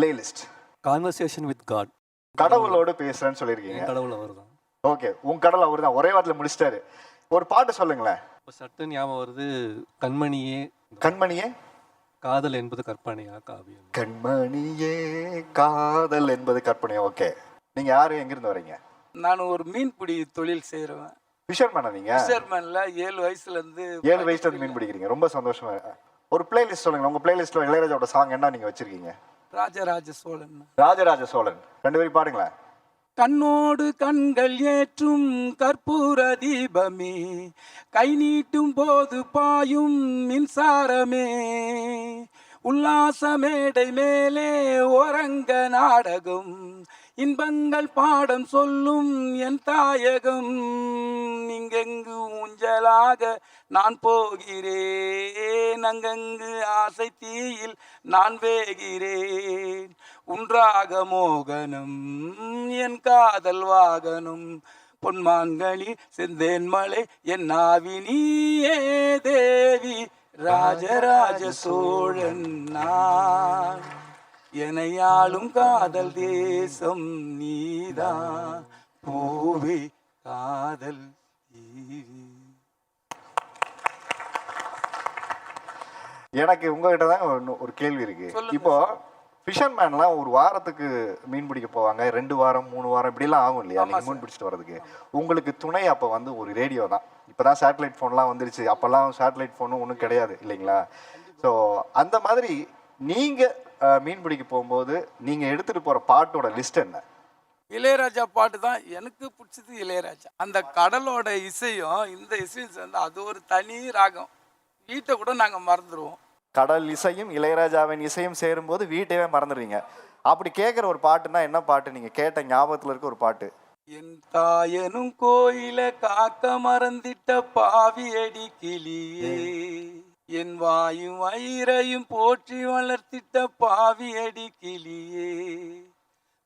Playlist conversation with God கடவுளோடு பேசுறேன்னு சொல்லியிருக்கீங்க. கடவுள் அவர் தான் ஓகே உங்க கடவுள் அவர் தான் ஒரே வாரத்தில் முடிச்சிட்டாரு. ஒரு பாட்டு சொல்லுங்களேன். இப்போ சட்டு ஞாபகம் வருது. கண்மணியே. கண்மணியே? காதல் என்பது கற்பனையா காவியம்? கண்மணியே காதல் என்பது கற்பனை ஓகே. நீங்க யாரு? எங்கிருந்து வரீங்க? நான் ஒரு மீன்பிடி தொழில் செய்கிறவன் ஃபிஷர்மேனா நீங்க? ஃபிஷர்மேன்ல ஏழு வயசுல இருந்து ஏழு வயசுல இருந்து மீன் பிடிக்கிறீங்க ரொம்ப சந்தோஷமா ஒரு பிளேலிஸ்ட் சொல்லுங்க உங்க பிளேலிஸ்ட்ல இளையராஜாவோட சாங் என்ன நீங்க வச்சிருக்கீங்க? ராஜராஜ சோழன். ராஜராஜ சோழன். ரெண்டு பேரும் பாடுங்களேன் கண்ணோடு கண்கள் ஏற்றும் கற்பூர தீபமே கை நீட்டும் போது பாயும் மின்சாரமே. உல்லாச மேடை மேலே ஓரங்க நாடகம் இன்பங்கள் பாடம் சொல்லும் என் தாயகம். இங்கெங்கு ஊஞ்சலாக நான் போகிறேன். அங்கங்கு ஆசை தீயில் நான் வேகிறேன். உன்றாக மோகனம் என் காதல் வாகனம் பொன்மான்களி செந்தேன் மலை என் நாவினியே தேவி ராஜராஜ சோழன் நான். எனையாளும் காதல் தேசம் நீதான் பூவே காதல் எனக்கு உங்ககிட்ட தான் ஒரு- கேள்வி இருக்கு. இப்போ ஃபிஷர்மேன்லாம் ஒரு வாரத்துக்கு மீன் பிடிக்க போவாங்க ரெண்டு வாரம் மூணு வாரம் இப்படிலாம் ஆகும் இல்லையா? ஆமா நீங்க மீன் பிடிச்சிட்டு வரதுக்கு உங்களுக்கு துணை அப்போ வந்து ஒரு ரேடியோ தான். இப்போதான் சேட்டலைட் ஃபோன்லாம் வந்துருச்சு. அப்போல்லாம் சேட்டலைட் ஃபோனும் ஒன்றும் கிடையாது இல்லைங்களா? ஸோ அந்த மாதிரி நீங்க அஹ், மீன் பிடிக்க போகும்போது நீங்க எடுத்துட்டு போற பாட்டோட லிஸ்ட் என்ன? இளையராஜா பாட்டு தான் எனக்கு பிடிச்சது இளையராஜா. அந்த கடலோட இசையும் இந்த இசையும் சேர்ந்து அது ஒரு தனி ராகம். வீட்டை கூட நாங்கள் மறந்துடுவோம் கடல் இசையும் இளையராஜாவின் இசையும் சேரும்போது வீட்டையே மறந்துடுவீங்க. அப்படி கேட்குற ஒரு பாட்டுன்னா என்ன பாட்டு? நீங்க கேட்ட ஞாபகத்துல இருக்க ஒரு பாட்டு. என் தாயனும் கோயில காக்க மறந்திட்ட பாவி அடி கிளியே. என் வாயும் வயிறையும் போற்றி வளர்த்திட்ட பாவி அடி கிளியே.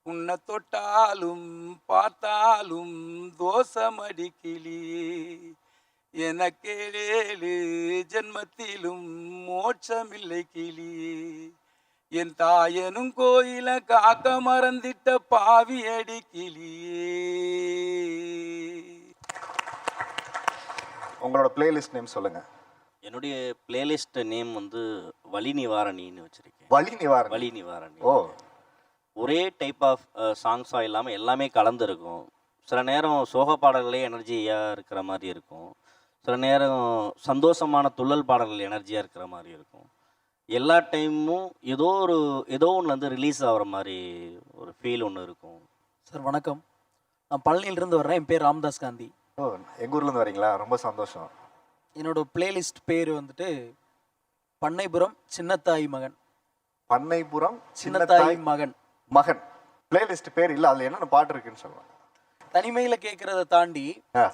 உன்னை தொட்டாலும் பார்த்தாலும் தோசமடி கிளியே. எனக்கேழு ஜென்மத்திலும் மோட்சமில்லை கிளியே என் தாயனும் கோயில காக்க மறந்திட்ட பாவி அடி கிளியே உங்களோட பிளேலிஸ்ட் நேம் சொல்லுங்க. என்னுடைய பிளேலிஸ்ட் நேம் வந்து வலி நிவாரணின்னு வச்சுருக்கேன். வலி நிவாரணி வலி நிவாரணி ஓ ஒரே டைப் ஆஃப் சாங்ஸாக இல்லாமல் எல்லாமே கலந்துருக்கும். சில நேரம் சோக பாடல்களே எனர்ஜியாக இருக்கிற மாதிரி இருக்கும். சில நேரம் சந்தோஷமான துள்ளல் பாடல்கள் எனர்ஜியாக இருக்கிற மாதிரி இருக்கும். எல்லா டைமும் ஏதோ ஒரு ஏதோ ஒன்று வந்து ரிலீஸ் ஆகிற மாதிரி ஒரு ஃபீல் ஒன்று இருக்கும். சார் வணக்கம். நான் பழனியிலிருந்து வர்றேன். என் பேர் ராம்தாஸ் காந்தி. ஓ எங்க ஊர்ல இருந்து வரீங்களா? ரொம்ப சந்தோஷம். என்னோட பிளேலிஸ்ட் பேர் வந்துட்டு பண்ணைபுரம் சின்னத்தாய் மகன். பண்ணைபுரம் சின்னத்தாய் மகன். மகன். பிளேலிஸ்ட் பேர் இல்ல அதுல என்னென்ன பாட்டு இருக்குன்னு சொல்லலாம் தனிமையில் கேட்குறத தாண்டி ஆ,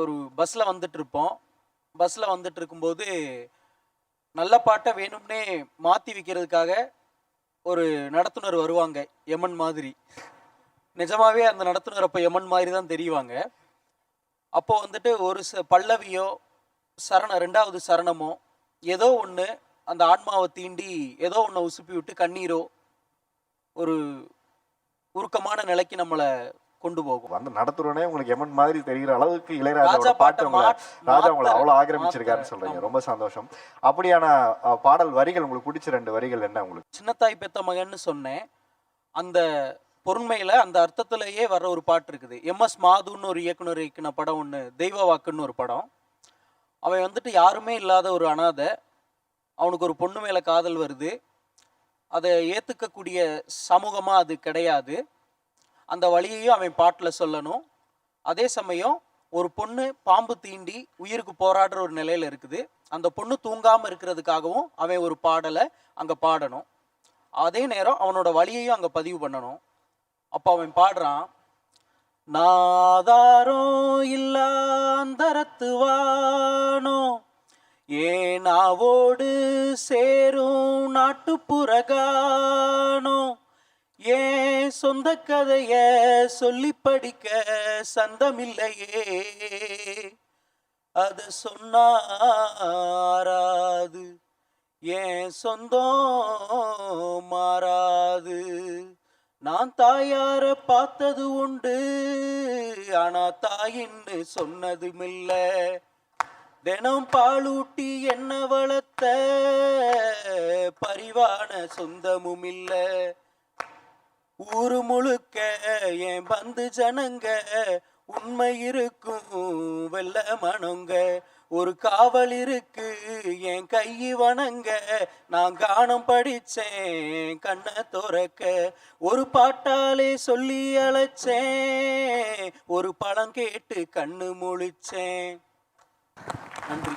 ஒரு பஸ்ஸில் வந்துட்டு இருப்போம் பஸ்ஸில் வந்துட்டு இருக்கும்போது நல்ல பாட்டை வேணும்னே மாற்றி வைக்கிறதுக்காக ஒரு நடத்துனர் வருவாங்க எமன் மாதிரி. நிஜமாவே அந்த நடத்துனர் அப்போ எமன் மாதிரி தான் தெரிவாங்க. அப்போ வந்துட்டு ஒரு ச பல்லவியோ சரணம் ரெண்டாவது சரணமோ ஏதோ ஒன்று அந்த ஆன்மாவை தீண்டி ஏதோ ஒன்றை உசுப்பி விட்டு கண்ணீரோ ஒரு உருக்கமான நிலைக்கு நம்மளை கொண்டு போகும். வந்து நடத்துறோனே உங்களுக்கு எமன் மாதிரி தெரிகிற அளவுக்கு இளையராஜாவோட ராஜா பாட்டு உங்களை ராஜா உங்களை அவ்வளவு ஆக்கிரமிச்சிருக்காருன்னு. சொல்றீங்க. ரொம்ப சந்தோஷம். அப்படியான பாடல் வரிகள் உங்களுக்கு பிடிச்ச ரெண்டு வரிகள் என்ன உங்களுக்கு? சின்னத்தாய் பெத்த மகன்னு சொன்னேன். அந்த பொருண்மையில அந்த அர்த்தத்திலேயே வர்ற ஒரு பாட்டு இருக்குது. எம்எஸ் மாதுன்னு ஒரு இயக்குனர் இயக்குன படம் ஒன்று தெய்வ வாக்குன்னு ஒரு படம். அவன் வந்துட்டு யாருமே இல்லாத ஒரு அனாதை. அவனுக்கு ஒரு பொண்ணு மேலே காதல் வருது. அதை ஏற்றுக்கக்கூடிய சமூகமாக அது கிடையாது. அந்த வழியையும் அவன் பாட்டில் சொல்லணும். அதே சமயம் ஒரு பொண்ணு பாம்பு தீண்டி உயிருக்கு போராடுற ஒரு நிலையில் இருக்குது. அந்த பொண்ணு தூங்காமல் இருக்கிறதுக்காகவும் அவன் ஒரு பாடலை அங்கே பாடணும். அதே நேரம் அவனோட வழியையும் அங்கே பதிவு பண்ணணும். அப்போ அவன் பாடுறான் நாதாரோ இல்லாந்தரத்து வானோ ஏனாவோடு சேரும் நாட்டுப்புறகானோ ஏன் சொந்த கதைய சொல்லி படிக்க சந்தமில்லையே. அது சொன்னாராது. ஏன் சொந்தம் மாறாது. நான் தாயார பார்த்தது உண்டு. ஆனா தாயின்னு சொன்னதுமில்ல. தினம் பாலூட்டி என்ன வளர்த்த? பரிவான சொந்தமும் இல்லை ஊரு முழுக்க என் பந்து ஜனங்க? உண்மை இருக்கும் வெள்ள மனங்க ஒரு காவல் இருக்கு என் கை வணங்க? நான் காணம் படிச்சேன் கண்ணை துறக்க. ஒரு பாட்டாலே சொல்லி அழைச்சேன் ஒரு பழம் கேட்டு கண்ணு முழிச்சேன். நன்றி.